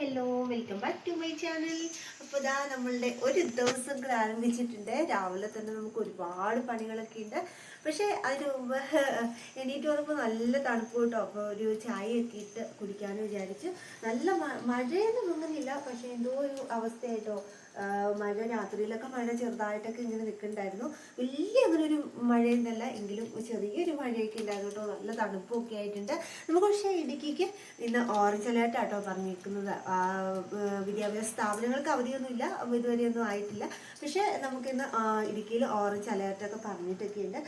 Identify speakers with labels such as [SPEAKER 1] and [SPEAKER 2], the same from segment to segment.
[SPEAKER 1] Hello welcome back to my channel. അപ്പോൾ ഇതാ നമ്മളുടെ ഒരു ദിവസം കൂടെ ആരംഭിച്ചിട്ടുണ്ട് രാവിലെ തന്നെ നമുക്ക് ഒരുപാട് പണികളൊക്കെ ഉണ്ട്. പക്ഷേ അതിന് മുമ്പ് എണീറ്റ് വന്നപ്പോൾ നല്ല തണുപ്പ് കേട്ടോ. അപ്പോൾ ഒരു ചായ ഒക്കെ ഇട്ട് കുടിക്കാമെന്ന് വിചാരിച്ചു. നല്ല മഴയൊന്നും അങ്ങനെയില്ല പക്ഷേ എന്തോ ഒരു അവസ്ഥയായിട്ടോ. മഴ രാത്രിയിലൊക്കെ മഴ ചെറുതായിട്ടൊക്കെ ഇങ്ങനെ നിൽക്കുന്നുണ്ടായിരുന്നു. വലിയ അങ്ങനെ ഒരു മഴയൊന്നല്ല എങ്കിലും ചെറിയൊരു മഴയൊക്കെ ഉണ്ടായിരുന്നു കേട്ടോ. നല്ല തണുപ്പൊക്കെ ആയിട്ടുണ്ട്. നമുക്ക് പക്ഷേ ഇടുക്കിക്ക് ഇന്ന് ഓറഞ്ച് അലേർട്ട് ആട്ടോ പറഞ്ഞിരിക്കുന്നത്. വിദ്യാഭ്യാസ സ്ഥാപനങ്ങൾക്ക് അവധിയൊന്നുമില്ല. ഇതുവരെയൊന്നും ആയിട്ടില്ല. പക്ഷേ നമുക്കിന്ന് ഇടുക്കിയിൽ ഓറഞ്ച് അലേർട്ടൊക്കെ പറഞ്ഞിട്ടൊക്കെ ഉണ്ട്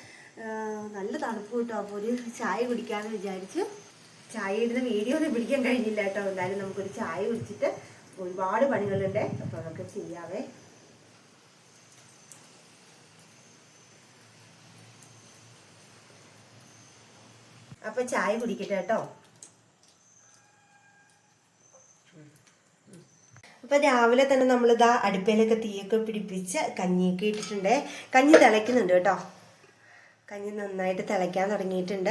[SPEAKER 1] നല്ല തണുപ്പ് കിട്ടും. അപ്പോൾ ഒരു ചായ കുടിക്കാമെന്ന് വിചാരിച്ചു. ചായ ഇടുന്ന വീഡിയോ ഒന്നും പിടിക്കാൻ കഴിഞ്ഞില്ല കേട്ടോ. എന്തായാലും നമുക്കൊരു ചായ കുടിച്ചിട്ട് ഒരുപാട് പണികളുണ്ട്. അപ്പോൾ അതൊക്കെ ചെയ്യാവേ. അപ്പൊ ചായ കുടിക്കട്ടെ കേട്ടോ. അപ്പൊ രാവിലെ തന്നെ നമ്മളിതാ അടുപ്പയിലൊക്കെ തീയൊക്കെ പിടിപ്പിച്ച് കഞ്ഞിയൊക്കെ ഇട്ടിട്ടുണ്ട്. കഞ്ഞി തിളയ്ക്കുന്നുണ്ട് കേട്ടോ. കഞ്ഞി നന്നായിട്ട് തിളയ്ക്കാൻ തുടങ്ങിയിട്ടുണ്ട്.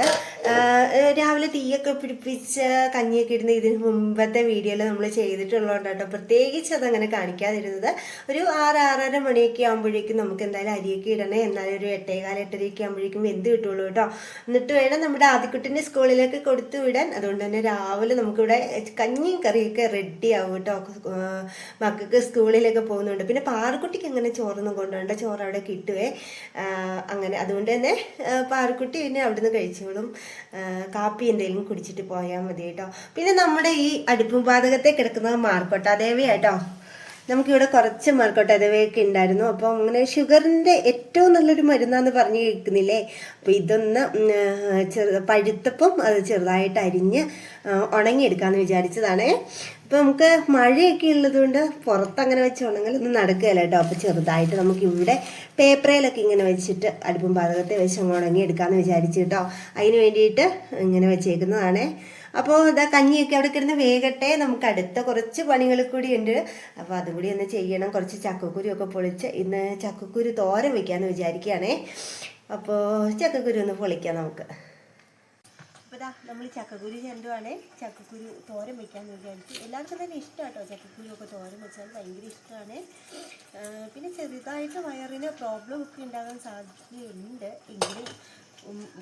[SPEAKER 1] രാവിലെ തീയൊക്കെ പിടിപ്പിച്ച് കഞ്ഞിയൊക്കെ ഇടുന്ന ഇതിന് മുമ്പത്തെ വീഡിയോയിൽ നമ്മൾ ചെയ്തിട്ടുള്ളതുകൊണ്ട് കേട്ടോ പ്രത്യേകിച്ച് അതങ്ങനെ കാണിക്കാതിരുന്നത്. ഒരു ആറ് ആറര മണിയൊക്കെ ആകുമ്പോഴേക്കും നമുക്ക് എന്തായാലും അരിയൊക്കെ ഇടണേ. എന്നാലും ഒരു എട്ടേകാല എട്ടരയൊക്കെ ആകുമ്പോഴേക്കും വെന്ത് കിട്ടുള്ളൂ കേട്ടോ. എന്നിട്ട് വേണം നമ്മുടെ ആദ്യക്കുട്ടിന്റെ സ്കൂളിലേക്ക് കൊടുത്തു വിടാൻ. അതുകൊണ്ട് തന്നെ രാവിലെ നമുക്കിവിടെ കഞ്ഞിയും കറിയൊക്കെ റെഡി ആവും കേട്ടോ. മക്കൾക്ക് സ്കൂളിലൊക്കെ പോകുന്നുണ്ട്. പിന്നെ പാറക്കുട്ടിക്ക് അങ്ങനെ ചോറൊന്നും കൊണ്ടുപോകണ്ട ചോറ് അവിടെ കിട്ടുവേ. അങ്ങനെ. അതുകൊണ്ട് തന്നെ ആ, പാറക്കുട്ടി പിന്നെ അവിടുന്ന് കഴിച്ചോളും. കാപ്പി എന്തെങ്കിലും കുടിച്ചിട്ട് പോയാൽ മതി കേട്ടോ. പിന്നെ നമ്മുടെ ഈ അടുപ്പും പാതകത്തെ കിടക്കുന്നത് മാർക്കോട്ടാദേവി കേട്ടോ. നമുക്കിവിടെ കുറച്ച് മാർക്കോട്ടാദേവിയൊക്കെ ഉണ്ടായിരുന്നു. അപ്പോൾ അങ്ങനെ ഷുഗറിന്റെ ഏറ്റവും നല്ലൊരു മരുന്നാന്ന് പറഞ്ഞു കേൾക്കുന്നില്ലേ? അപ്പോൾ ഇതൊന്ന് ചെറു പഴുത്തപ്പം അത് ചെറുതായിട്ട് അരിഞ്ഞ് ഉണങ്ങിയെടുക്കാമെന്ന് വിചാരിച്ചതാണേ. അപ്പോൾ നമുക്ക് മഴയൊക്കെ ഉള്ളതുകൊണ്ട് പുറത്തങ്ങനെ വെച്ച് ഉണങ്ങലൊന്നും നടക്കുകയില്ല കേട്ടോ. അപ്പോൾ ചെറുതായിട്ട് നമുക്ക് ഇവിടെ പേപ്പറയിലൊക്കെ ഇങ്ങനെ വെച്ചിട്ട് അടുപ്പും പാതകത്തെ വെച്ച് അങ്ങ് ഉണങ്ങി എടുക്കാമെന്ന് വിചാരിച്ചു കേട്ടോ. അതിന് വേണ്ടിയിട്ട് ഇങ്ങനെ വെച്ചേക്കുന്നതാണേ. അപ്പോൾ ഇതാ കഞ്ഞിയൊക്കെ അവിടെ കിടന്ന് വേഗട്ടെ നമുക്ക് അടുത്ത കുറച്ച് പണികൾ കൂടി ഉണ്ട്. അപ്പോൾ അതും കൂടി ഒന്ന് ചെയ്യണം. കുറച്ച് ചക്കക്കുരിയൊക്കെ പൊളിച്ച് ഇന്ന് ചക്കക്കുരു തോരം വയ്ക്കാമെന്ന് വിചാരിക്കുകയാണേ. അപ്പോൾ ചക്കക്കുരു ഒന്ന് പൊളിക്കാം നമുക്ക്. അപ്പോൾ ഇതാ നമ്മൾ ചക്കക്കുരു ചെണ്ടുവാണ്. ചക്കക്കുരു തോരൻ വെക്കാമെന്ന് വിചാരിച്ചു. എല്ലാവർക്കും തന്നെ ഇഷ്ടമാണ് കേട്ടോ ചക്കക്കുരു ഒക്കെ തോരൻ വെച്ചാൽ ഭയങ്കര ഇഷ്ടമാണ് പിന്നെ ചെറുതായിട്ട് വയറിന് പ്രോബ്ലം ഒക്കെ ഉണ്ടാകാൻ സാധ്യതയുണ്ട്. എങ്കിലും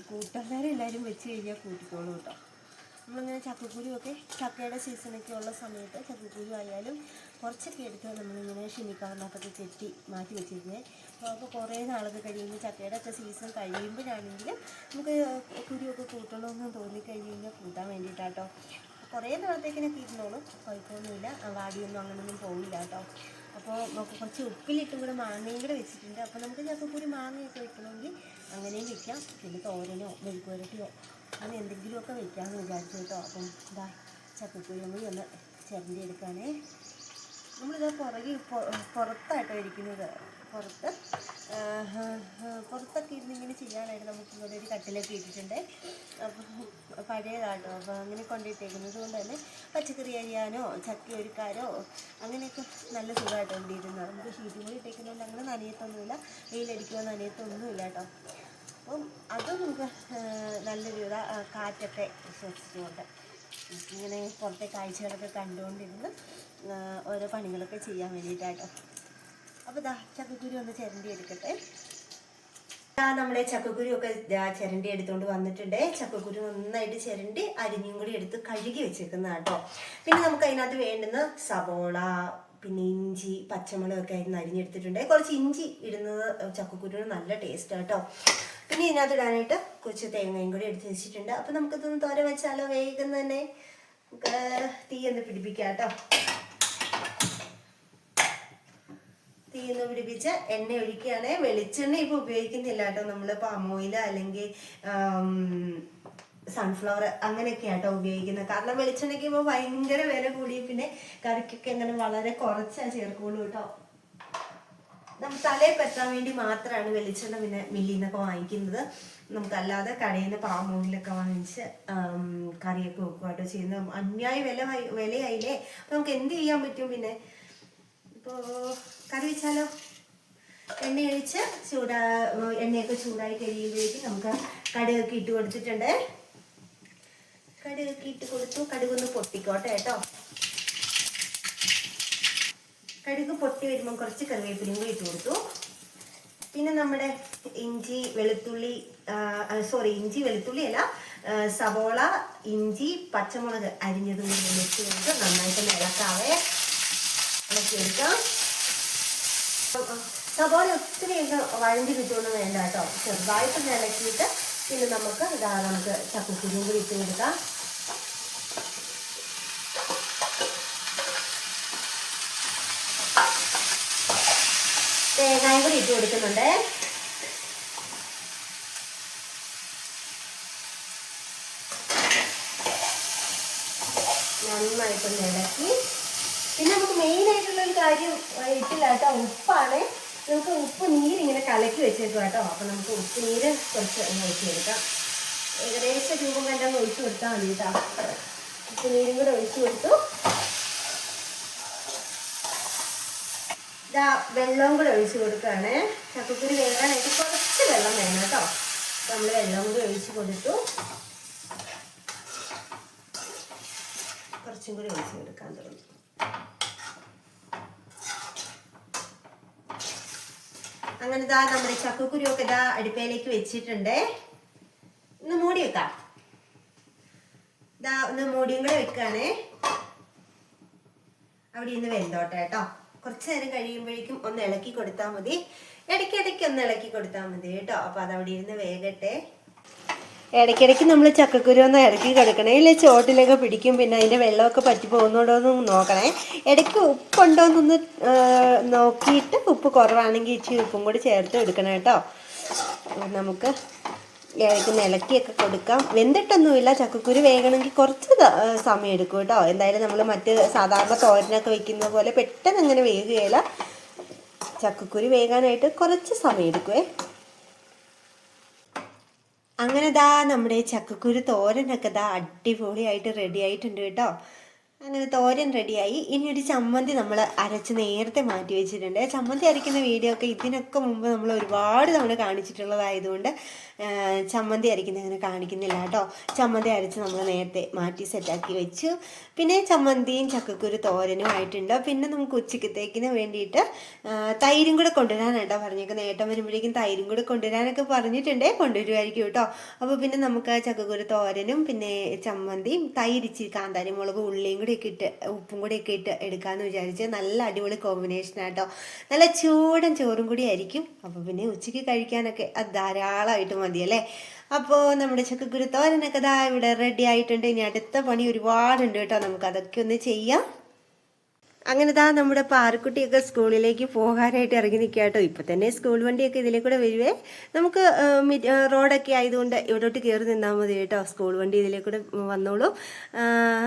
[SPEAKER 1] കൂട്ടുകാരെല്ലാവരും വെച്ച് കഴിഞ്ഞാൽ കൂട്ടിക്കോളൂ കേട്ടോ. നമ്മളിങ്ങനെ ചക്കക്കുരുവൊക്കെ ചക്കയുടെ സീസണൊക്കെ ഉള്ള സമയത്ത് ചക്കക്കുരു ആയാലും കുറച്ചൊക്കെ എടുത്ത് നമ്മളിങ്ങനെ ഷിനിക്കാറിനകത്തൊക്കെ ചെറ്റി മാറ്റി വെച്ചിരുന്നത് അപ്പോൾ കുറേ നാളൊക്കെ കഴിയുമ്പോൾ ചക്കയുടെ ഒക്കെ സീസൺ കഴിയുമ്പോഴാണെങ്കിൽ നമുക്ക് കുരുവൊക്കെ കൂട്ടണമെന്ന് തോന്നിക്കഴിഞ്ഞാൽ കഴിഞ്ഞാൽ കൂട്ടാൻ വേണ്ടിയിട്ടാട്ടോ കുറേ നാളത്തേക്കിനൊക്കെ ഇരുന്നോളും കുഴപ്പമൊന്നുമില്ല വാടിയൊന്നും അങ്ങനെയൊന്നും പോവില്ല കേട്ടോ. അപ്പോൾ നമുക്ക് കുറച്ച് ഉപ്പിലിട്ടും കൂടെ മാങ്ങയും കൂടെ വെച്ചിട്ടുണ്ട്. അപ്പോൾ നമുക്ക് ചക്കക്കുരു മാങ്ങയൊക്കെ വെക്കണമെങ്കിൽ അങ്ങനെയും വെക്കാം. പിന്നെ തോരനോ മെഴുക്കുവരട്ടിയോ അങ്ങനെ എന്തെങ്കിലുമൊക്കെ വെക്കാമെന്ന് വിചാരിച്ചു കേട്ടോ. അപ്പം ഇതാ ചക്കക്കുരും കൂടി ഒന്ന് ചിരണ്ടി എടുക്കാനേ നമ്മളിതാ പുറകിൽ പുറത്തായിട്ടോ ഇരിക്കുന്നത്. പുറത്ത്. പുറത്തൊക്കെ ഇരുന്ന് ഇങ്ങനെ ചെയ്യാനായിട്ട് നമുക്ക് ഇവിടെ ഒരു കട്ടിലൊക്കെ ഇട്ടിട്ടുണ്ട്. അപ്പോൾ പഴയതാട്ടോ. അപ്പോൾ അങ്ങനെ കൊണ്ടിട്ടേക്കുന്നത് കൊണ്ട് തന്നെ പച്ചക്കറി അരിയാനോ ചക്കി ഒരുക്കാനോ അങ്ങനെയൊക്കെ നല്ല സുഖമായിട്ട് ഇവിടെ ഇരുന്നത് നമുക്ക് ഷീറ്റും കൂടി ഇട്ടേക്കുന്നതുകൊണ്ട് അങ്ങനെ നനയത്തൊന്നുമില്ല. വെയിലടിക്കുമോ നനയത്തൊന്നുമില്ല കേട്ടോ. അപ്പം അത് നമുക്ക് നല്ല ആ, കാറ്റൊക്കെ ശ്വസിച്ചുകൊണ്ട് ഇങ്ങനെ പുറത്തെ കാഴ്ചകളൊക്കെ കണ്ടുകൊണ്ടിരുന്ന് ഓരോ പണികളൊക്കെ ചെയ്യാൻ വേണ്ടിയിട്ടാട്ടോ. അപ്പോൾ ദാ ചക്കക്കുരി ഒന്ന് ചിരണ്ടി എടുക്കട്ടെ. ആ, നമ്മുടെ ചക്കക്കുരി ഒക്കെ ദാ ചിരണ്ടി എടുത്തുകൊണ്ട് വന്നിട്ടുണ്ട്. ചക്കക്കുരി നന്നായിട്ട് ചിരണ്ടി അരിഞ്ഞും കൂടി എടുത്ത് കഴുകി വെച്ചേക്കുന്ന കേട്ടോ പിന്നെ നമുക്ക് അതിനകത്ത് വേണ്ടുന്ന സവോള പിന്നെ ഇഞ്ചി പച്ചമുളകൊക്കെ അതിന് അരിഞ്ഞെടുത്തിട്ടുണ്ട്. കുറച്ച് ഇഞ്ചി ഇടുന്നത് ചക്കക്കുരുവിന് നല്ല ടേസ്റ്റ് കേട്ടോ പിന്നെ ഇതിനകത്ത് ഇടാനായിട്ട് കുറച്ച് തേങ്ങയും കൂടി എടുത്ത് വെച്ചിട്ടുണ്ട്. അപ്പം നമുക്കിതൊന്ന് തോര വെച്ചാലോ വേഗം തന്നെ? തീ ഒന്ന് പിടിപ്പിക്കാം കേട്ടോ തീന്ന് പിടിപ്പിച്ച എണ്ണ ഒഴിക്കുകയാണ്. വെളിച്ചെണ്ണ ഇപ്പോൾ ഉപയോഗിക്കുന്നില്ല കേട്ടോ. നമ്മൾ പാം ഓയിൽ അല്ലെങ്കിൽ സൺഫ്ലവർ അങ്ങനെയൊക്കെ ആട്ടോ ഉപയോഗിക്കുന്നത്. കാരണം വെളിച്ചെണ്ണയ്ക്ക് ഇപ്പോൾ ഭയങ്കര വില കൂടി. പിന്നെ കറിക്കൊക്കെ അങ്ങനെ വളരെ കുറച്ചാ ചേർക്കുള്ളൂ കേട്ടോ. നമുക്ക് തലയിൽ പറ്റാൻ വേണ്ടി മാത്രമാണ് വെളിച്ചെണ്ണ പിന്നെ മില്ലിൽ നിന്നൊക്കെ വാങ്ങിക്കുന്നത്. നമുക്കല്ലാതെ കടയിൽ നിന്ന് പാമോയിലൊക്കെ വാങ്ങിച്ച് കറിയൊക്കെ കറിയൊക്കെ വെക്കുവാട്ടോ ചെയ്യുന്നത്. അന്യായ വില വിലയായില്ലേ? നമുക്ക് എന്ത് ചെയ്യാൻ പറ്റും പിന്നെ? ഇപ്പോൾ കറി വെച്ചാലോ? എണ്ണ ഒഴിച്ച് ചൂടാ എണ്ണയൊക്കെ ചൂടായി കഴിയുമ്പോഴേക്കും നമുക്ക് കടുകൊക്കെ ഇട്ട് കൊടുത്തിട്ടുണ്ട്. കടുകൊക്കെ ഇട്ട് കൊടുത്തു. കടുകൊന്ന് പൊട്ടിക്കോട്ടെ കേട്ടോ. കടുക് പൊട്ടി വരുമ്പോൾ കുറച്ച് കറിവേപ്പിലയും കൂടി ഇട്ട് കൊടുത്തു. പിന്നെ നമ്മുടെ ഇഞ്ചി വെളുത്തുള്ളി സോറി ഇഞ്ചി വെളുത്തുള്ളി അല്ല സവോള ഇഞ്ചി പച്ചമുളക് അരിഞ്ഞതും കൂടി വെച്ച് നന്നായിട്ട് ഇളക്കിയെടുക്കാം സവാള ഒത്തിരി അങ്ങ് കിട്ടുമെന്ന് വേണ്ട കേട്ടോ. ചെറുതായിട്ട് നിലക്കിയിട്ട് പിന്നെ നമുക്ക് ഇതാ നമുക്ക് ചക്കക്കുരുവും കൂടി ഇട്ട് കൊടുക്കാം. തേങ്ങായും കൂടി ഇട്ട് കൊടുക്കുന്നുണ്ട്. നന്നായിട്ടൊന്ന് ഇളക്കി. പിന്നെ നമുക്ക് മെയിൻ ആയിട്ടുള്ള ഒരു കാര്യം കേട്ടോ. ഉപ്പാണ്. നമുക്ക് ഉപ്പ് നീര് ഇങ്ങനെ കലക്കി വെച്ചേക്കും കേട്ടോ. അപ്പൊ നമുക്ക് ഉപ്പ് നീര് കുറച്ച് ഒഴിച്ചെടുക്കാം ഏകദേശം രൂപം കണ്ടങ്ങ് ഒഴിച്ചു കൊടുത്താൽ മതി കേട്ടോ. ഉപ്പ് നീരും കൂടെ ഒഴിച്ചു കൊടുത്തു. ഇതാ വെള്ളവും കൂടെ ഒഴിച്ച് കൊടുക്കുകയാണ്. ചക്കക്കുരി വേകാനായിട്ട് കുറച്ച് വെള്ളം വേണം കേട്ടോ. നമ്മൾ വെള്ളം കൂടി ഒഴിച്ച് കൊടുത്തു. കുറച്ചും കൂടി ഒഴിച്ച് കൊടുക്കാൻ തുടങ്ങി. അങ്ങനെ ഇതാ നമ്മുടെ ചക്കക്കുരുവൊക്കെ ഇതാ അടുപ്പയിലേക്ക് വെച്ചിട്ടുണ്ട്. ഒന്ന് മൂടി വെക്കാം. ഇതാ ഒന്ന് മൂടിയും കൂടെ വെക്കുകയാണേ അവിടെ ഇന്ന് വെന്തോട്ടെ കേട്ടോ. കുറച്ച് നേരം കഴിയുമ്പോഴേക്കും ഒന്ന് ഇളക്കി കൊടുത്താൽ മതി. ഇടയ്ക്കിടയ്ക്ക് ഒന്ന് ഇളക്കി കൊടുത്താൽ മതി കേട്ടോ. അപ്പൊ അത് അവിടെ ഇരുന്ന് വേഗട്ടെ ഇടയ്ക്കിടയ്ക്ക് നമ്മൾ ചക്കക്കുരു ഒന്ന് ഇടയ്ക്ക് കിടക്കണേ. ഇല്ലേ ചോട്ടിലൊക്കെ പിടിക്കും പിന്നെ അതിന്റെ വെള്ളമൊക്കെ പറ്റി പോകുന്നുണ്ടോ എന്ന് നോക്കണേ. ഇടയ്ക്ക് ഉപ്പുണ്ടോ എന്നൊന്ന് നോക്കിയിട്ട് ഉപ്പ് കുറവാണെങ്കിൽ ഇച്ചിരി ഉപ്പും കൂടി ചേർത്ത് എടുക്കണം കേട്ടോ. നമുക്ക് ഇടയ്ക്ക് നിലക്കിയൊക്കെ കൊടുക്കാം. വെന്തിട്ടൊന്നുമില്ല ചക്കക്കുരു വേകണമെങ്കിൽ കുറച്ച് സമയം എടുക്കും കേട്ടോ. എന്തായാലും നമ്മൾ മറ്റ് സാധാരണ തോരനൊക്കെ വെക്കുന്ന പോലെ പെട്ടെന്ന് അങ്ങനെ വേകുകയില്ല. ചക്കക്കുരു വേകാനായിട്ട് കുറച്ച് സമയം എടുക്കുവേ. അങ്ങനെ ദാ നമ്മുടെ ചക്കക്കുരു തോരനൊക്കെ ദാ അടിപൊളിയായിട്ട് റെഡി ആയിട്ടുണ്ട് കേട്ടോ. അങ്ങനെ തോരൻ റെഡിയായി. ഇനി ഒരു ചമ്മന്തി നമ്മൾ അരച്ച് നേരത്തെ മാറ്റി വെച്ചിട്ടുണ്ട്. ചമ്മന്തി അരയ്ക്കുന്ന വീഡിയോ ഒക്കെ ഇതിനൊക്കെ മുമ്പ് നമ്മൾ ഒരുപാട് തവണ കാണിച്ചിട്ടുള്ളതായതുകൊണ്ട് ചമ്മന്തി അരയ്ക്കുന്ന അങ്ങനെ കാണിക്കുന്നില്ല കേട്ടോ. ചമ്മന്തി അരച്ച് നമ്മൾ നേരത്തെ മാറ്റി സെറ്റാക്കി വെച്ചു. പിന്നെ ചമ്മന്തിയും ചക്കക്കുരു തോരനും ആയിട്ടുണ്ട്. പിന്നെ നമുക്ക് ഉച്ചക്കത്തേക്കിന് വേണ്ടിയിട്ട് തൈരും കൂടെ കൊണ്ടുവരാനാട്ടോ പറഞ്ഞേക്കുന്നത് നേട്ടം വരുമ്പോഴേക്കും തൈരും കൂടെ കൊണ്ടുവരാനൊക്കെ പറഞ്ഞിട്ടുണ്ടേ കൊണ്ടുവരുമായിരിക്കും കേട്ടോ. അപ്പോൾ പിന്നെ നമുക്ക് ചക്കക്കുരു തോരനും പിന്നെ ചമ്മന്തിയും തൈരിച്ച് കാന്താരി മുളക് ഉള്ളിയും കൂടി ഒക്കെ ഇട്ട് ഉപ്പും കൂടി ഒക്കെ ഇട്ട് എടുക്കാമെന്ന് വിചാരിച്ച് നല്ല അടിപൊളി കോമ്പിനേഷൻ ആട്ടോ. നല്ല ചൂടൻ ചോറും കൂടി ആയിരിക്കും. അപ്പോൾ പിന്നെ ഉച്ചയ്ക്ക് കഴിക്കാനൊക്കെ അത് ധാരാളമായിട്ട് മതിയല്ലേ അപ്പോൾ നമ്മുടെ ചക്കക്കുരു തോരനൊക്കെ ദാ ഇവിടെ റെഡി ആയിട്ടുണ്ട്. ഇനി അടുത്ത പണി ഒരുപാടുണ്ട് കേട്ടോ. നമുക്ക് അതൊക്കെ ഒന്ന് ചെയ്യാം. അങ്ങനെ ദാ നമ്മുടെ പാറക്കുട്ടിയൊക്കെ സ്കൂളിലേക്ക് പോകാനായിട്ട് ഇറങ്ങി നിൽക്കുക കേട്ടോ ഇപ്പൊ തന്നെ സ്കൂൾ വണ്ടിയൊക്കെ ഇതിലെ കൂടെ വരുവേ. നമുക്ക് റോഡൊക്കെ ആയതുകൊണ്ട് ഇവിടോട്ട് കയറി നിന്നാൽ മതി കേട്ടോ. സ്കൂൾ വണ്ടി ഇതിലെ കൂടെ വന്നോളൂ.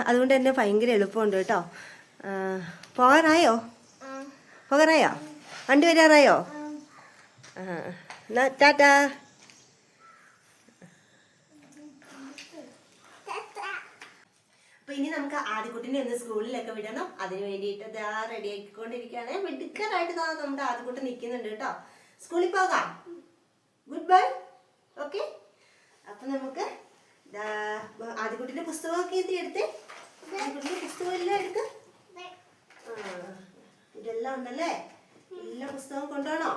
[SPEAKER 1] അതുകൊണ്ട് തന്നെ ഭയങ്കര എളുപ്പമുണ്ട് കേട്ടോ. പോകാറായോ? പോകാനായോ വണ്ടി വരാറായോ? ആ എന്നാ ടാറ്റാ. അപ്പൊ ഇനി നമുക്ക് ആദ്യക്കുട്ടിനെ ഒന്ന് സ്കൂളിലൊക്കെ വിടണം. അതിന് വേണ്ടിയിട്ട് ഇതാ റെഡി ആക്കിക്കൊണ്ടിരിക്കുകയാണ്. മിടുക്കറായിട്ട് ഇതാ നമ്മുടെ ആദ്യക്കുട്ടി നിൽക്കുന്നുണ്ട് കേട്ടോ. സ്കൂളിൽ പോകാം. ഗുഡ് ബൈ ഓക്കെ അപ്പൊ നമുക്ക് ആദ്യക്കുട്ടിന്റെ പുസ്തകമൊക്കെ എത്തി എടുത്തേ. ആദ്യക്കുട്ടിന്റെ പുസ്തകം എല്ലാം എടുത്ത് ഇതെല്ലാം ഉണ്ടല്ലേ? എല്ലാ പുസ്തകവും കൊണ്ടുപോകണോ?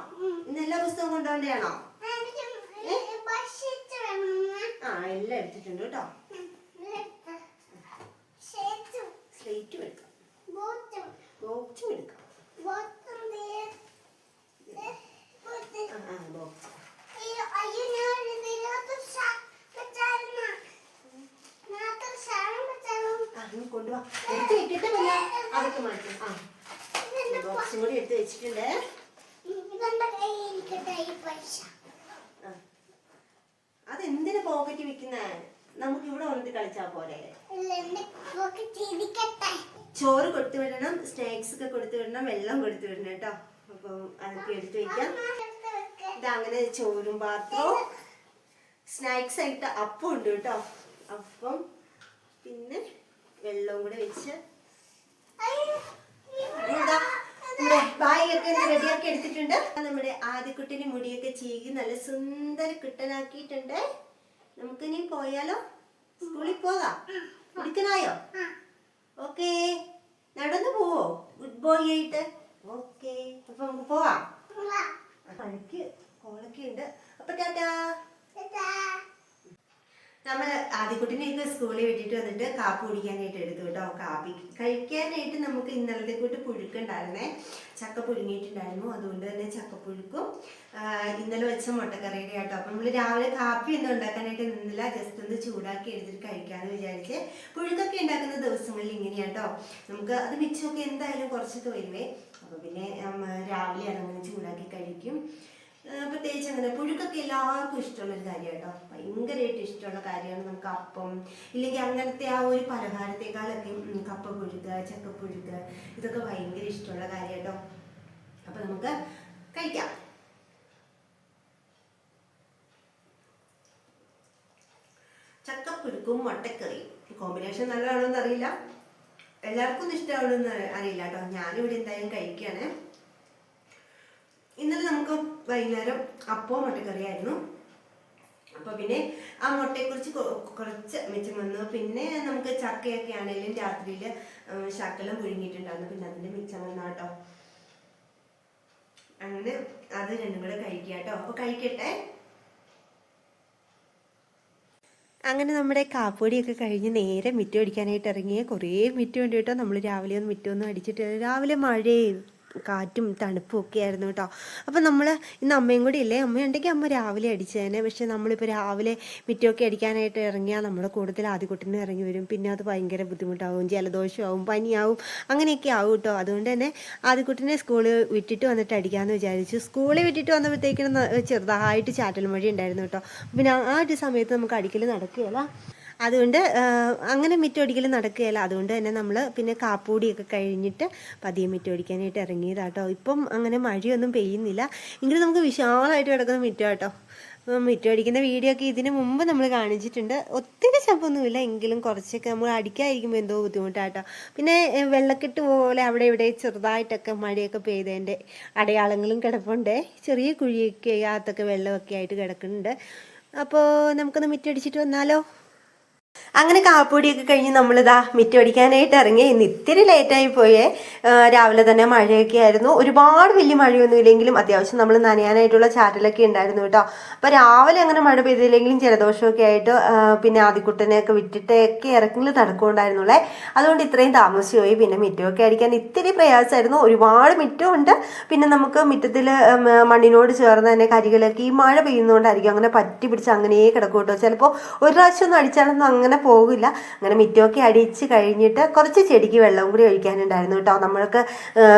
[SPEAKER 1] ഇന്ന് എല്ലാ പുസ്തകവും കൊണ്ടുപോകേണ്ടതാണോ? ആ എല്ലാം എടുത്തിട്ടുണ്ട് കേട്ടോ സ്ലേറ്റും എടുക്കാം ബോക്സും എടുക്കാം വല്ല അതൊക്കെ ആ. അതെന്തിനാ പോക്കറ്റ് വെക്കുന്നേ നമുക്ക് ഇവിടെ വന്നിട്ട് കളിച്ചാ പോരെ? ചോറ് കൊടുത്തു വിടണം സ്നാക്സ് ഒക്കെ കൊടുത്തു വിടണം വെള്ളം കൊടുത്തു വിടണം കേട്ടോ. അപ്പം അതൊക്കെ എടുത്തു വെക്കാം. ഇതങ്ങനെ ചോറും പാത്രവും സ്നാക്സ് ആയിട്ട് അപ്പം ഉണ്ട് കേട്ടോ. അപ്പം പിന്നെ വെള്ളവും കൂടെ വെച്ച്. നമ്മുടെ ബാഗൊക്കെ റെഡിയാക്കി എടുത്തിട്ടുണ്ട്? നമ്മുടെ ആദ്യക്കുട്ടിന് മുടിയൊക്കെ ചീകി നല്ല സുന്ദര കുട്ടനാക്കിയിട്ടുണ്ട്. പോയാലോ? സ്കൂളിൽ പോകാം. കുടിക്കനായോ ഓക്കേ. നടന്നു പോവോ? ഗുഡ് ബോയ് ആയിട്ട്. ഓക്കെ. അപ്പൊ നമുക്ക് പോവാം. എനിക്ക് കോളൊക്കെ ഉണ്ട്. അപ്പൊ ടാറ്റാ. നമ്മൾ ഇന്ന് സ്കൂളിൽ വിട്ടിട്ട് വന്നിട്ട് കാപ്പി കുടിക്കാനായിട്ട് എടുത്തു കേട്ടോ. കാപ്പി കഴിക്കാനായിട്ട് നമുക്ക് ഇന്നലത്തെ കൂട്ട് പുഴുക്കുണ്ടായിരുന്നേ ചക്ക പുഴുങ്ങിയിട്ടുണ്ടായിരുന്നു. അതുകൊണ്ട് തന്നെ ചക്കപ്പുഴുക്കും ഇന്നലെ വെച്ച മുട്ടക്കറിയുടെ കേട്ടോ അപ്പം നമ്മൾ രാവിലെ കാപ്പി ഒന്നും ഉണ്ടാക്കാനായിട്ട് നിന്നില്ല. ജസ്റ്റ് ഒന്ന് ചൂടാക്കി എടുത്തിട്ട് കഴിക്കാമെന്ന് വിചാരിച്ച് പുഴുക്കൊക്കെ ഉണ്ടാക്കുന്ന ദിവസങ്ങളിൽ ഇങ്ങനെയാട്ടോ. നമുക്ക് അത് മിച്ചമൊക്കെ എന്തായാലും കുറച്ചൊക്കെ വരുവേ. അപ്പോൾ പിന്നെ രാവിലെ അതങ്ങനെ ചൂടാക്കി കഴിക്കും. പ്രത്യേകിച്ച് അങ്ങനെ പുഴുക്കൊക്കെ എല്ലാവർക്കും ഇഷ്ടമുള്ള ഒരു കേട്ടോ ഭയങ്കരമായിട്ട് ഇഷ്ടമുള്ള കാര്യമാണ് നമുക്ക് അപ്പം ഇല്ലെങ്കിൽ അങ്ങനത്തെ ആ ഒരു പലഹാരത്തെക്കാളൊക്കെ കപ്പ പുഴുക്ക് ചക്കപ്പുഴുക്ക് ഇതൊക്കെ ഭയങ്കര ഇഷ്ടമുള്ള കാര്യം കേട്ടോ അപ്പം നമുക്ക് കഴിക്കാം. ചക്കപ്പുഴുക്കും മുട്ടക്കറിയും. കോമ്പിനേഷൻ നല്ലതാണോന്ന് അറിയില്ല. എല്ലാവർക്കും ഇഷ്ടമാണോന്ന് അറിയില്ല കേട്ടോ. ഞാനിവിടെ എന്തായാലും കഴിക്കുകയാണ് ഇന്നലെ നമുക്ക് വൈകുന്നേരം അപ്പോ മുട്ടക്കറിയായിരുന്നു. അപ്പൊ പിന്നെ ആ മുട്ടയെക്കുറിച്ച് കുറച്ച് മിച്ചം വന്നു. പിന്നെ നമുക്ക് ചക്കയൊക്കെ ആണെങ്കിലും രാത്രിയിൽ ശക്കലം പുഴുങ്ങിയിട്ടുണ്ടായിരുന്നു. പിന്നെ അതിന്റെ മിച്ചം വന്നു കേട്ടോ. അങ്ങനെ അത് രണ്ടും കൂടെ കഴിക്കുക കേട്ടോ. അപ്പൊ കഴിക്കട്ടെ. അങ്ങനെ നമ്മുടെ കാപ്പൊടിയൊക്കെ കഴിഞ്ഞ് നേരെ മിറ്റം അടിക്കാനായിട്ട് ഇറങ്ങിയ കുറേ മിറ്റം ഉണ്ട് കേട്ടോ. നമ്മൾ രാവിലെ ഒന്നും മിറ്റമൊന്നും അടിച്ചിട്ട് രാവിലെ മഴയും. കാറ്റും തണുപ്പും ഒക്കെ ആയിരുന്നു കേട്ടോ. അപ്പം നമ്മൾ ഇന്ന് അമ്മയും കൂടി ഇല്ലേ? അമ്മയുണ്ടെങ്കിൽ അമ്മ രാവിലെ അടിച്ചതന്നെ പക്ഷെ നമ്മളിപ്പോൾ രാവിലെ മിറ്റമൊക്കെ അടിക്കാനായിട്ട് ഇറങ്ങിയാൽ നമ്മൾ കൂടുതൽ ആദ്യക്കുട്ടിന് ഇറങ്ങി വരും. പിന്നെ അത് ഭയങ്കര ബുദ്ധിമുട്ടാവും ജലദോഷമാവും പനിയാവും അങ്ങനെയൊക്കെ ആവും കേട്ടോ. അതുകൊണ്ട് തന്നെ ആദ്യക്കുട്ടിനെ സ്കൂളിൽ വിട്ടിട്ട് വന്നിട്ട് അടിക്കാമെന്ന് വിചാരിച്ചു. സ്കൂളിൽ വിട്ടിട്ട് വന്നപ്പോഴത്തേക്കിനും ചെറുതായിട്ട് ചാറ്റൽ മഴ ഉണ്ടായിരുന്നു കേട്ടോ പിന്നെ ആ ഒരു സമയത്ത് നമുക്ക് അടിക്കൽ നടക്കുകയില്ല അതുകൊണ്ട് അങ്ങനെ മിറ്റൊടിക്കൽ നടക്കുകയല്ല. അതുകൊണ്ട് തന്നെ നമ്മൾ പിന്നെ കാപ്പൂടിയൊക്കെ കഴിഞ്ഞിട്ട് പതിയെ മിറ്റോടിക്കാനായിട്ട് ഇറങ്ങിയതാട്ടോ. ഇപ്പം അങ്ങനെ മഴയൊന്നും പെയ്യുന്നില്ല. എങ്കിലും നമുക്ക് വിശാലമായിട്ട് കിടക്കുന്ന അപ്പം മിറ്റമടിക്കുന്ന വീഡിയോ ഒക്കെ ഇതിന് മുമ്പ് നമ്മൾ കാണിച്ചിട്ടുണ്ട്. ഒത്തിരി ശബ്ദമൊന്നുമില്ല. എങ്കിലും കുറച്ചൊക്കെ നമ്മൾ അടിക്കാതിരിക്കുമ്പോൾ എന്തോ ബുദ്ധിമുട്ടാട്ടോ. പിന്നെ വെള്ളക്കെട്ട് പോലെ അവിടെ ഇവിടെ ചെറുതായിട്ടൊക്കെ മഴയൊക്കെ പെയ്തതിന്റെ അടയാളങ്ങളും കിടപ്പുണ്ട്. ചെറിയ കുഴിയൊക്കെ അകത്തൊക്കെ വെള്ളമൊക്കെ ആയിട്ട് കിടക്കുന്നുണ്ട്. അപ്പോൾ നമുക്കൊന്ന് മിറ്റടിച്ചിട്ട് വന്നാലോ? അങ്ങനെ കാപ്പൊടിയൊക്കെ കഴിഞ്ഞ് നമ്മളിതാ മിറ്റമടിക്കാനായിട്ട് ഇറങ്ങി. ഇന്ന് ഇത്തിരി ലേറ്റായി പോയേ. രാവിലെ തന്നെ മഴയൊക്കെ ആയിരുന്നു. ഒരുപാട് വലിയ മഴയൊന്നും ഇല്ലെങ്കിലും അത്യാവശ്യം നമ്മൾ നനയാനായിട്ടുള്ള ചാറ്റലൊക്കെ ഉണ്ടായിരുന്നു കേട്ടോ. അപ്പോൾ രാവിലെ അങ്ങനെ മഴ പെയ്തില്ലെങ്കിലും ജലദോഷമൊക്കെ ആയിട്ട് പിന്നെ ആദ്യക്കുട്ടനെയൊക്കെ വിട്ടിട്ടൊക്കെ ഇറക്കിൽ നടക്കുന്നുണ്ടായിരുന്നുള്ളേ. അതുകൊണ്ട് ഇത്രയും താമസിച്ചുപോയി പിന്നെ മിറ്റമൊക്കെ അടിക്കാൻ ഇത്തിരി പ്രയാസമായിരുന്നു. ഒരുപാട് മിറ്റമുണ്ട് പിന്നെ നമുക്ക് മിറ്റത്തിൽ മണ്ണിനോട് ചേർന്ന് തന്നെ കരികളൊക്കെ ഈ മഴ പെയ്യുന്നതുകൊണ്ടായിരിക്കും അങ്ങനെ പറ്റി പിടിച്ച് അങ്ങനെ കിടക്കും കേട്ടോ. ചിലപ്പോൾ ഒരു പ്രാവശ്യം ഒന്നും അടിച്ചാലൊന്നും അങ്ങനെ പോകില്ല അങ്ങനെ മിറ്റമൊക്കെ അടിച്ച് കഴിഞ്ഞിട്ട് കുറച്ച് ചെടിക്ക് വെള്ളവും കൂടി ഒഴിക്കാനുണ്ടായിരുന്നു കേട്ടോ. നമ്മൾക്ക്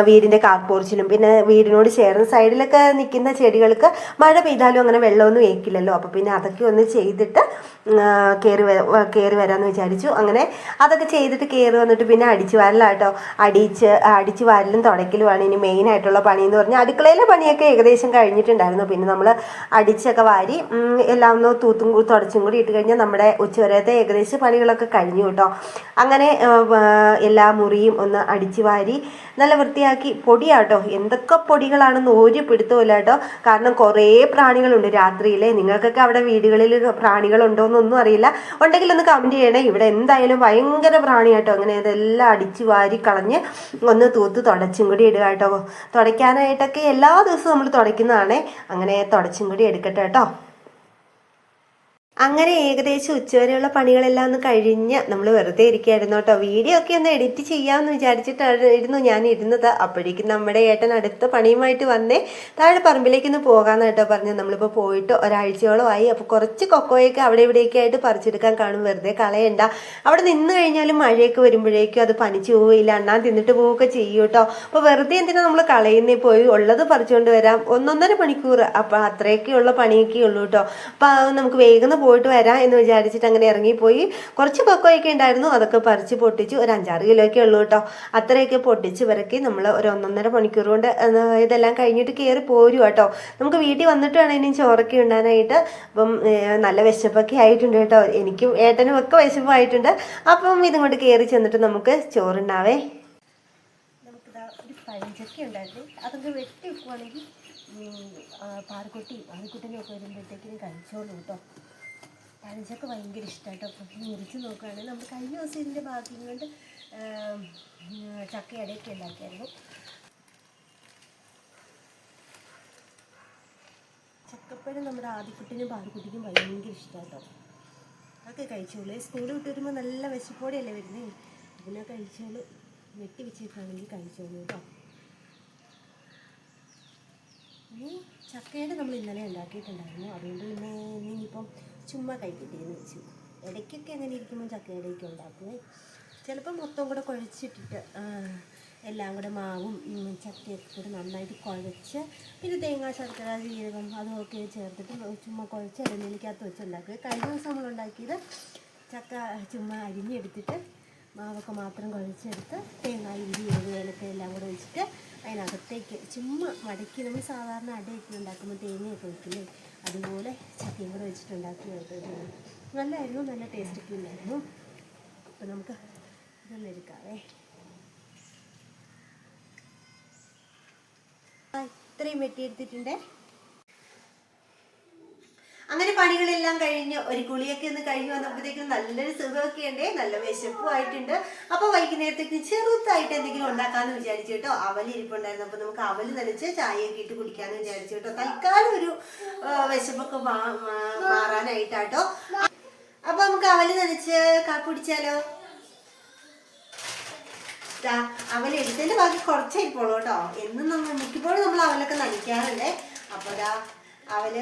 [SPEAKER 1] വീടിന്റെ കാർ പോർച്ചിലും പിന്നെ വീടിനോട് ചേർന്ന സൈഡിലൊക്കെ നിൽക്കുന്ന ചെടികൾക്ക് മഴ പെയ്താലും അങ്ങനെ വെള്ളമൊന്നും ഏക്കില്ലല്ലോ അപ്പോൾ പിന്നെ അതൊക്കെ ഒന്ന് ചെയ്തിട്ട് കയറി കയറി വരാമെന്ന് വിചാരിച്ചു. അങ്ങനെ അതൊക്കെ ചെയ്തിട്ട് കയറി വന്നിട്ട് പിന്നെ അടിച്ചു വാരലാട്ടോ അടിച്ച് അടിച്ചു വാരലും തുടയ്ക്കലുമാണ്. ഇനി മെയിൻ ആയിട്ടുള്ള പണി എന്ന് പറഞ്ഞാൽ അടുക്കളയിലെ പണിയൊക്കെ ഏകദേശം കഴിഞ്ഞിട്ടുണ്ടായിരുന്നു. പിന്നെ നമ്മൾ അടിച്ചൊക്കെ വാരി എല്ലാം ഒന്ന് തൂത്തും തുടച്ചും കൂടി ഇട്ട് കഴിഞ്ഞാൽ നമ്മുടെ ഉച്ചവരത്തെ ഏകദേശം പണികളൊക്കെ കഴിഞ്ഞു കേട്ടോ. അങ്ങനെ എല്ലാ മുറിയും ഒന്ന് അടിച്ചു വാരി നല്ല വൃത്തിയാക്കി പൊടിയാട്ടോ. എന്തൊക്കെ പൊടികളാണെന്ന് ഒരു പിടുത്തമില്ല കേട്ടോ. കാരണം കുറേ പ്രാണികളുണ്ട് രാത്രിയിലെ. നിങ്ങൾക്കൊക്കെ അവിടെ വീടുകളിൽ പ്രാണികളുണ്ടോ എന്നൊന്നും അറിയില്ല. ഉണ്ടെങ്കിൽ ഒന്ന് കമന്റ് ചെയ്യണേ. ഇവിടെ എന്തായാലും ഭയങ്കര പ്രാണിയാട്ടോ. അങ്ങനെ ഇതെല്ലാം അടിച്ചു വാരി കളഞ്ഞ് ഒന്ന് തൂത്ത് തുടച്ചും കൂടി ഇടുക കേട്ടോ. തുടയ്ക്കാനായിട്ടൊക്കെ എല്ലാ ദിവസവും നമ്മൾ തുടയ്ക്കുന്നതാണേ. അങ്ങനെ തുടച്ചും കൂടി എടുക്കട്ടെ കേട്ടോ. അങ്ങനെ ഏകദേശം ഉച്ചവരെയുള്ള പണികളെല്ലാം ഒന്ന് കഴിഞ്ഞ് നമ്മൾ വെറുതെ ഇരിക്കുകയായിരുന്നു കേട്ടോ. വീഡിയോ ഒക്കെ ഒന്ന് എഡിറ്റ് ചെയ്യാമെന്ന് വിചാരിച്ചിട്ടായിരുന്നു ഞാൻ ഇരുന്നത്. അപ്പോഴേക്കും നമ്മുടെ ഏട്ടൻ അടുത്ത പണിയുമായിട്ട് വന്നേ. താഴെ പറമ്പിലേക്ക് ഒന്ന് പോകാമെന്ന് കേട്ടോ പറഞ്ഞു നമ്മളിപ്പോൾ പോയിട്ട് ഒരാഴ്ചയോളം ആയി. അപ്പോൾ കുറച്ച് കൊക്കോയൊക്കെ അവിടെ ഇവിടെയൊക്കെ ആയിട്ട് പറിച്ചെടുക്കാൻ കാണും. വെറുതെ കളയണ്ട. അവിടെ നിന്ന് കഴിഞ്ഞാലും മഴയൊക്കെ വരുമ്പോഴേക്കും അത് പനിച്ചു പോവില്ല അണ്ണാൻ തിന്നിട്ട് പോവുകയൊക്കെ ചെയ്യും കേട്ടോ. അപ്പോൾ വെറുതെ എന്തിനാ നമ്മൾ കളയുന്നേ? പോയി ഉള്ളത് പറിച്ചുകൊണ്ട് വരാം. ഒന്നൊന്നര മണിക്കൂർ അപ്പോൾ അത്രയൊക്കെയുള്ള പണിയൊക്കെ ഉള്ളൂ കേട്ടോ. അപ്പോൾ നമുക്ക് വേഗം പോയിട്ട് വരാം എന്ന് വിചാരിച്ചിട്ട് അങ്ങനെ ഇറങ്ങിപ്പോയി. കുറച്ച് കൊക്കോയൊക്കെ ഉണ്ടായിരുന്നു. അതൊക്കെ പറിച്ച് പൊട്ടിച്ച്. ഒരു അഞ്ചാറ് കിലോ ഒക്കെ ഉള്ളൂ കേട്ടോ. അത്രയൊക്കെ പൊട്ടിച്ച് വരക്കി നമ്മൾ ഒരു ഒന്നൊന്നര മണിക്കൂർ കൊണ്ട് ഇതെല്ലാം കഴിഞ്ഞിട്ട് കയറി പോരും കേട്ടോ. നമുക്ക് വീട്ടിൽ വന്നിട്ട് വേണം ഇനി ചോറൊക്കെ ഉണ്ടാനായിട്ട്. അപ്പം നല്ല വിശപ്പൊക്കെ ആയിട്ടുണ്ട് കേട്ടോ. എനിക്കും ഏട്ടനും ഒക്കെ വിശപ്പായിട്ടുണ്ട്. അപ്പം ഇതും കൊണ്ട് കയറി ചെന്നിട്ട് നമുക്ക് ചോറുണ്ടാവേ ഒരു പഴഞ്ചക്ക ഉണ്ടായിരുന്നു. അതൊക്കെ വെട്ടി വെക്കുവാണെങ്കിൽ പാറക്കുട്ടി പാറക്കുട്ടിനെയൊക്കെ വരുമ്പോഴത്തേക്കിനും കഴിച്ചോളൂ കേട്ടോ. കാരച്ചൊക്കെ ഭയങ്കര ഇഷ്ടമായിട്ടോ അപ്പം മുറിച്ച് നോക്കുകയാണെങ്കിൽ നമ്മൾ കഴിഞ്ഞ ദിവസം ഇതിന്റെ ഭാഗ്യം കൊണ്ട് ചക്കയടയൊക്കെ ഉണ്ടാക്കിയായിരുന്നു. ചക്കപ്പഴം നമ്മുടെ ആദ്യക്കുട്ടിനും പാറുക്കുട്ടിക്കും ഭയങ്കര ഇഷ്ടമായിട്ടോ അതൊക്കെ കഴിച്ചോളൂ. സ്കൂളിൽ വിട്ട് വരുമ്പോൾ നല്ല വിശപ്പോടെയല്ലേ വരുന്നേ? അതിനെ കഴിച്ചോളൂ. വെട്ടി വെച്ചേക്കാണെങ്കിൽ കഴിച്ചോളൂ കേട്ടോ. ഇനി ചക്കയുടെ നമ്മൾ ഇന്നലെ ഉണ്ടാക്കിയിട്ടുണ്ടായിരുന്നു. അതുകൊണ്ട് പിന്നെ ഇനിയിപ്പം ചുമ്മാ കഴിക്കട്ടേന്ന് വെച്ചു. ഇടയ്ക്കൊക്കെ അങ്ങനെ ഇരിക്കുമ്പോൾ ചക്കയുടെയൊക്കെ ഉണ്ടാക്കും ചിലപ്പോൾ മൊത്തം കൂടെ കുഴച്ചിട്ടിട്ട് എല്ലാം കൂടെ മാവും ചക്കയൊക്കെ കൂടെ നന്നായിട്ട് കുഴച്ച് പിന്നെ തേങ്ങ ശർക്കര ജീരകം അതുമൊക്കെ ചേർത്തിട്ട് ചുമ്മാ കുഴച്ച് എണ്ണയിലേക്കകത്ത് വെച്ച് ഉണ്ടാക്കുക കഴിഞ്ഞ ദിവസം നമ്മൾ ഉണ്ടാക്കിയത് ചക്ക ചുമ്മാ അരിഞ്ഞെടുത്തിട്ട് മാവൊക്കെ മാത്രം കുഴച്ചെടുത്ത് തേങ്ങ ഇഞ്ചി ഏലക്ക എല്ലാം കൂടെ വെച്ചിട്ട് അതിനകത്തേക്ക് ചുമ്മാ മടക്കി നമ്മൾ സാധാരണ അടയൊക്കെ ഉണ്ടാക്കുമ്പോൾ തേങ്ങയൊക്കെ ഒഴിക്കില്ലേ അതുപോലെ ചക്കയും കൂടെ വെച്ചിട്ടുണ്ടാക്കി ഉണ്ടാക്കി നല്ലായിരുന്നു നല്ല ടേസ്റ്റൊക്കെ ഉണ്ടായിരുന്നു. അപ്പം നമുക്ക് ഇതൊന്നും എടുക്കാവേ. ഇത്രയും വെട്ടിയെടുത്തിട്ടുണ്ട്. അങ്ങനെ പണികളെല്ലാം കഴിഞ്ഞ് ഒരു കുളിയൊക്കെ ഒന്ന് കഴിഞ്ഞ് വന്നപ്പോഴത്തേക്കും നല്ലൊരു സുഖമൊക്കെ ഉണ്ട് നല്ല വിശപ്പും ആയിട്ടുണ്ട്. അപ്പൊ വൈകുന്നേരത്തേക്ക് ചെറുതായിട്ട് എന്തെങ്കിലും ഉണ്ടാക്കാന്ന് വിചാരിച്ചു കേട്ടോ. അവൽ ഇരിപ്പുണ്ടായിരുന്നു. അപ്പൊ നമുക്ക് അവൽ നനച്ച് ചായയൊക്കെ ഇട്ട് കുടിക്കാന്ന് വിചാരിച്ചു കേട്ടോ. തൽക്കാലം ഒരു വിശപ്പൊക്കെ മാറാനായിട്ടാട്ടോ. അപ്പൊ നമുക്ക് അവൽ നനച്ച് കുടിച്ചാലോ? ദാ, അവൽ എടുത്തതിന്റെ ബാക്കി കുറച്ചായിരിക്കുള്ളൂ കേട്ടോ. എന്നും നമ്മൾ മിക്കപ്പോഴും നമ്മൾ അവലൊക്കെ നനയ്ക്കാറുണ്ട് അപ്പൊ ദാ അവൽ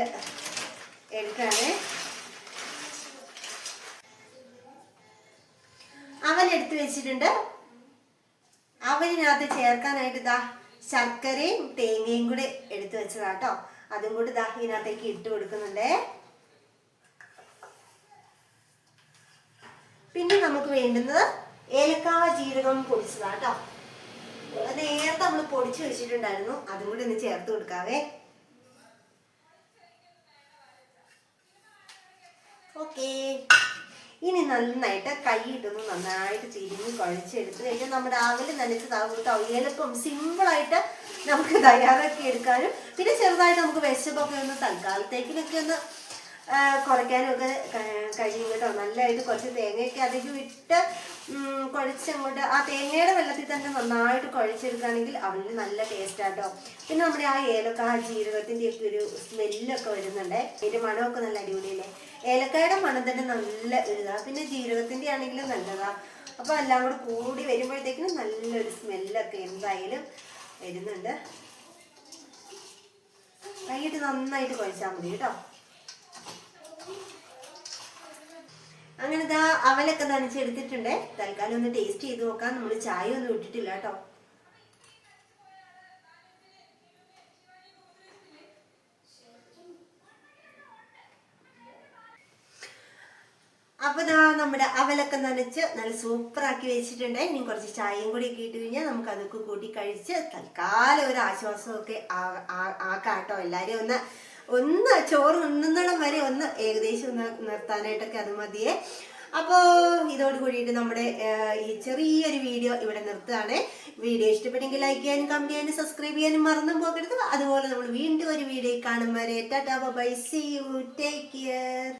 [SPEAKER 1] എടുക്കാണ് അവൽ എടുത്തു വെച്ചിട്ടുണ്ട്. അവലിനകത്ത് ചേർക്കാനായിട്ട് ഇതാ ശർക്കരയും തേങ്ങയും കൂടെ എടുത്തു വെച്ചതാട്ടോ അതും കൂടി ഇതാ ഇതിനകത്തേക്ക് ഇട്ട് കൊടുക്കുന്നുണ്ടേ. പിന്നെ നമുക്ക് വേണ്ടുന്നത് ഏലക്കാവ ജീരകം പൊടിച്ചതാട്ടോ അത് നേരത്തെ നമ്മൾ പൊടിച്ചു വെച്ചിട്ടുണ്ടായിരുന്നു. അതും കൂടി ഒന്ന് ചേർത്ത് കൊടുക്കാവേ ഓക്കേ ഇനി നന്നായിട്ട് കൈയിട്ടൊന്ന് നന്നായിട്ട് തിരിഞ്ഞ് കുഴച്ചെടുത്ത് കഴിഞ്ഞാൽ നമ്മുടെ ആവിൽ നനച്ച് താകുട്ടോ എളുപ്പം സിമ്പിളായിട്ട് നമുക്ക് തയ്യാറാക്കി എടുക്കാനും പിന്നെ ചെറുതായിട്ട് നമുക്ക് വിശപ്പൊക്കെ ഒന്ന് തൽക്കാലത്തേക്കിനൊക്കെ ഒന്ന് കുറയ്ക്കാനും ഒക്കെ കഴിയും കേട്ടോ. നല്ലതായിട്ട് കുറച്ച് തേങ്ങയൊക്കെ അധികം ഇട്ട് കുഴച്ചങ്ങോട്ട് ആ തേങ്ങയുടെ വെള്ളത്തിൽ തന്നെ നന്നായിട്ട് കുഴച്ചെടുക്കുകയാണെങ്കിൽ അവന് നല്ല ടേസ്റ്റ് ആട്ടോ. പിന്നെ നമ്മുടെ ആ ഏലക്ക ആ ജീരകത്തിന്റെ ഒക്കെ ഒരു സ്മെല്ലൊക്കെ വരുന്നുണ്ടേ. അതിന്റെ മണമൊക്കെ നല്ല അടിപൊളിയല്ലേ? ഏലക്കായുടെ മണം തന്നെ നല്ല ഇതാ പിന്നെ ജീരകത്തിന്റെ ആണെങ്കിലും നല്ലതാ. അപ്പോൾ എല്ലാം കൂടെ കൂടി വരുമ്പോഴത്തേക്കിനും നല്ലൊരു സ്മെല്ലൊക്കെ എന്തായാലും വരുന്നുണ്ട്. കൈയിട്ട് നന്നായിട്ട് കുഴച്ചാൽ മതി കേട്ടോ. അങ്ങനെ ദാ അവലൊക്കെ നനച്ചെടുത്തിട്ടുണ്ട് തൽക്കാലം ഒന്ന് ടേസ്റ്റ് ചെയ്ത് നോക്കാം. നമ്മൾ ചായ ഒന്നും ഇട്ടിട്ടില്ല കേട്ടോ. അപ്പൊ ദാ നമ്മുടെ അവലൊക്കെ നനച്ച് നല്ല സൂപ്പറാക്കി വെച്ചിട്ടുണ്ട്. ഇനി കുറച്ച് ചായയും കൂടി ഒക്കെ ഇട്ട് കഴിഞ്ഞാൽ നമുക്ക് അതൊക്കെ കൂട്ടി കഴിച്ച് തൽക്കാലം ഒരു ആശ്വാസമൊക്കെ ആക്കാട്ടോ. എല്ലാവരും ഒന്ന് ഒന്ന് ചോറ് ഉണ്ണുന്നിടം വരെ ഒന്ന് ഏകദേശം ഒന്ന് നിർത്താനായിട്ടൊക്കെ അത് മതിയേ. അപ്പോൾ ഇതോട് കൂടിയിട്ട് നമ്മുടെ ഈ ചെറിയൊരു വീഡിയോ ഇവിടെ നിർത്തുകയാണ്. വീഡിയോ ഇഷ്ടപ്പെട്ടെങ്കിൽ ലൈക്ക് ചെയ്യാനും കമന്റ് ചെയ്യാനും സബ്സ്ക്രൈബ് ചെയ്യാനും മറന്നും പോകരുത്. അതുപോലെ നമ്മൾ വീണ്ടും ഒരു വീഡിയോ കാണും വരെ. Tata bye see you take care